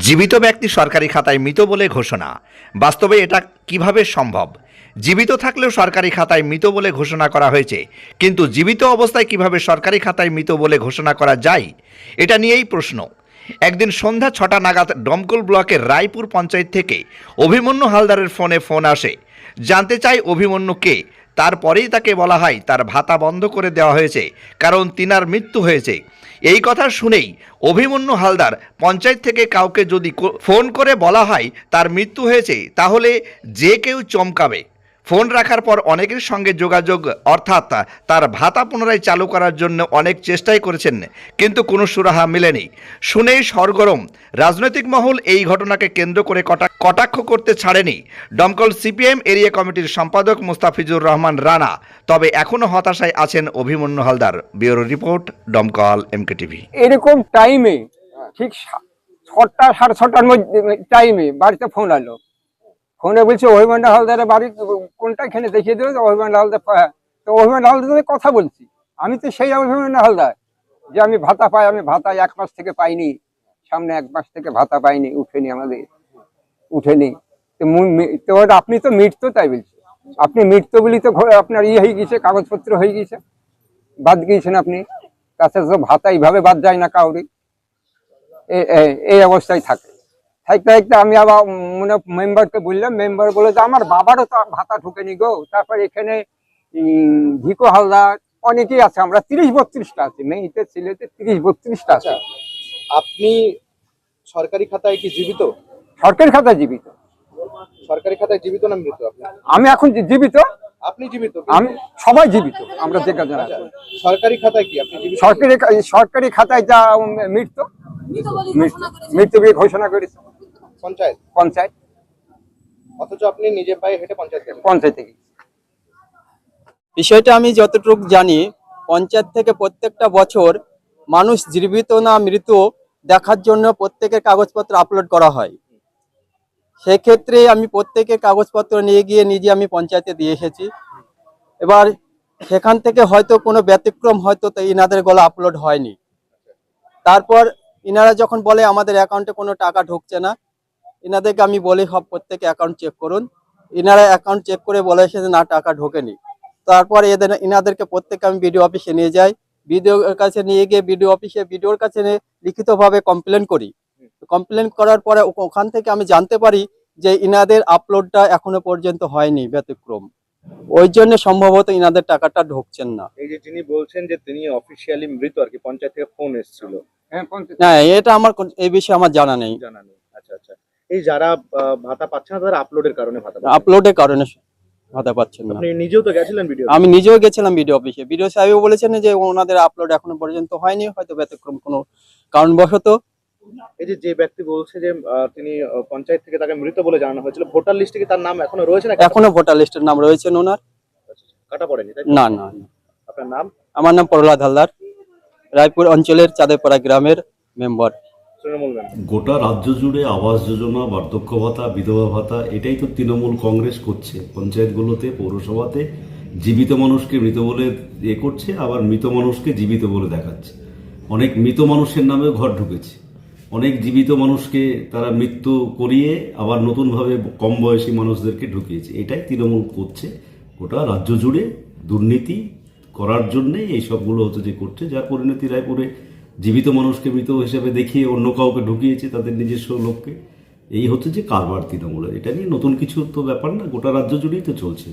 জীবিত ব্যক্তি সরকারি খাতায় মৃত বলে ঘোষণা। বাস্তবে এটা কীভাবে সম্ভব? জীবিত থাকলেও সরকারি খাতায় মৃত বলে ঘোষণা করা হয়েছে, কিন্তু জীবিত অবস্থায় কীভাবে সরকারি খাতায় মৃত বলে ঘোষণা করা যায়, এটা নিয়েই প্রশ্ন। একদিন সন্ধ্যা ছটা নাগাদ ডমকল ব্লকের রায়পুর পঞ্চায়েত থেকে অভিমন্যু হালদারের ফোনে ফোন আসে। জানতে চাই অভিমন্যু কে? তারপরেই তাকে বলা হয়, তার ভাতা বন্ধ করে দেওয়া হয়েছে, কারণ তিনার মৃত্যু হয়েছে। এই কথা শুনেই অভিমন্যু হালদার পঞ্চায়েত থেকে কাউকে যদি ফোন করে বলা হয় তার মৃত্যু হয়েছে, তাহলে যে কেউ চমকাবে। ফোন রাখার পর অনেকের সঙ্গে যোগাযোগ, অর্থাৎ তার ভাতা পুনরায় চালু করার জন্য অনেক চেষ্টাই করেছেন, কিন্তু কোনো সুরাহা মেলেনি। শুনেই সরগরম। রাজনৈতিক মহল এই ঘটনাকে কেন্দ্র করে কটাক্ষ করতে ছাড়েনি। দমকল সিপিএম এরিয়া কমিটির সম্পাদক মুস্তাফিজুর রহমান রানা। তবে এখনও হতাশায় আছেন অভিমন্যু হালদার। ব্যুরো রিপোর্ট, দমকল, এমকে টিভি। এরকম টাইমে ঠিক ছটা, সাড়ে ছটার মধ্যে টাইমে বাড়িতে ফোন আলো। ফোনে বলছে অভিমান হালদারের বাড়ি কোনটা এখানে দেখিয়ে দেবে অভিমান হালদার তো অভিমান হালদারের কথা বলছি। আমি তো সেই অভিমান হালদার যে আমি ভাতা পাই, আমি ভাতা এক মাস থেকে পাইনি, সামনে এক মাস থেকে ভাতা পাইনি, উঠেনি আমাদের, উঠেনি। তো আপনি তো মৃত্যু তাই বলছি। আপনি মৃত্যু বলি তো আপনার ইয়ে হয়ে গেছে কাগজপত্র হয়ে গেছে বাদ গিয়েছেন আপনি। তাছাড়া তো ভাতা এইভাবে বাদ যায় না কাউরি এই অবস্থায় থাকে। থাকতে থাকতে আমি আবার মনে মেম্বারকে বললাম মেম্বার বলে যে আমার বাবারও তো ভাতা ঢুকেনি গো। তারপর এখানে ভিকো হালদার অনেকেই আছে আমরা তিরিশ বত্রিশটা আছে মেয়েতে ছেলেতে তিরিশ বত্রিশটা আছে। আপনি সরকারি খাতায় কি জীবিত? সরকারি খাতা জীবিত। সরকারি খাতায় জীবিত না মৃত আপনি? আমি এখন যে জীবিত আপনি জীবিত? আমি সবাই জীবিত আমরা যে কাজে আচ্ছা, সরকারি খাতায় কি আপনি জীবিত? সরকারি সরকারি খাতায় যা মৃত্যু মৃত্যু ঘোষণা করেছে। পঞ্চায়েত? পঞ্চায়েত। অথচ আপনি নিজে পায়ে হেঁটে পঞ্চায়েত পঞ্চায়েত থেকে। বিষয়টা আমি যতটুকু জানি পঞ্চায়েত থেকে প্রত্যেকটা বছর মানুষ জীবিত না মৃত দেখার জন্য প্রত্যেকের কাগজপত্র আপলোড করা হয়। সেক্ষেত্রে আমি প্রত্যেকের কাগজপত্র নিয়ে গিয়ে নিজে আমি পঞ্চায়েতে দিয়ে এসেছি। এবার সেখান থেকে হয়তো কোনো ব্যতিক্রম হয়তো তো ইনাদের গলা আপলোড হয়নি। তারপর ইনারা যখন বলে আমাদের অ্যাকাউন্টে কোনো টাকা ঢুকছে না ইনাদেরকে আমি বলি সব প্রত্যেকে অ্যাকাউন্ট চেক করুন। এনারা অ্যাকাউন্ট চেক করে বলে এসেছে না টাকা ঢোকেনি। তারপর এদের এনাদেরকে প্রত্যেককে আমি বিডিও অফিসে নিয়ে যাই। বিডিওর কাছে নিয়ে গিয়ে বিডিও অফিসে বিডিওর কাছে নিয়ে লিখিতভাবে কমপ্লেন করি। কমপ্লেন করার পরে ওখান থেকে আমি জানতে পারি যে ইনাদের আপলোডটা এখনও পর্যন্ত হয়নি ব্যতিক্রম। ওই জন্য সম্ভবত ইনাদের টাকাটা ঢুকছেন না। এই যে যিনি বলছেন যে তিনি অফিসিয়ালি মৃত আর কি পঞ্চায়েত থেকে ফোন এসেছিল। হ্যাঁ পঞ্চায়েত না এটা আমার এই বিষয়ে আমার জানা নেই। জানা নেই। এই যারা ভাতা পাচ্ছে না তারা আপলোডের কারণে ভাতা। আপলোডের কারণে ভাতা পাচ্ছেন না। আপনি নিজেও তো গেছিলেন ভিডিও আমি নিজেও গেছিলাম বিডিও অফিসে বিডিও সাহেবও বলেছেন যে ওনাদের আপলোড এখনও পর্যন্ত হয়নি হয়তো ব্যতিক্রম কোনো কারণবশত। এই যে যে ব্যক্তি বলছে যে তিনি পঞ্চায়েত থেকে তাকে মৃত বলে জানানো হয়েছিল ভোটার লিস্টে কি তার নাম এখনও রয়েছে না? এখনও ভোটার লিস্টের নাম রয়েছেন ওনার। কাটা পড়েনি না না। আপনার নাম? আমার নাম প্রহ্লাদ হালদার রায়পুর অঞ্চলের চাঁদেপাড়া গ্রামের মেম্বার। গোটা রাজ্য জুড়ে আবাস যোজনা, বার্ধক্য ভাতা, বিধবা ভাতা, এটাই তো তৃণমূল কংগ্রেস করছে। পঞ্চায়েতগুলোতে, পৌরসভাতে জীবিত মানুষকে মৃত বলে এ করছে, আবার মৃত মানুষকে জীবিত বলে দেখাচ্ছে। অনেক মৃত মানুষের নামেও ঘর ঢুকেছে। অনেক জীবিত মানুষকে তারা মৃত্যু করিয়ে আবার নতুনভাবে কম বয়সী মানুষদেরকে ঢুকিয়েছে। এটাই তৃণমূল করছে। গোটা রাজ্য জুড়ে দুর্নীতি করার জন্যে এই সবগুলো হচ্ছে যে করছে। যার পরিণতি রায়পুরে জীবিত মানুষকে মৃত হিসেবে দেখিয়ে অন্য কাউকে ঢুকিয়েছে তাদের নিজস্ব লোককে, এই হচ্ছে যে কারবার তৃণমূলের। এটা নিয়ে নতুন কিছু তো ব্যাপার না, গোটা রাজ্য জুড়েই তো চলছে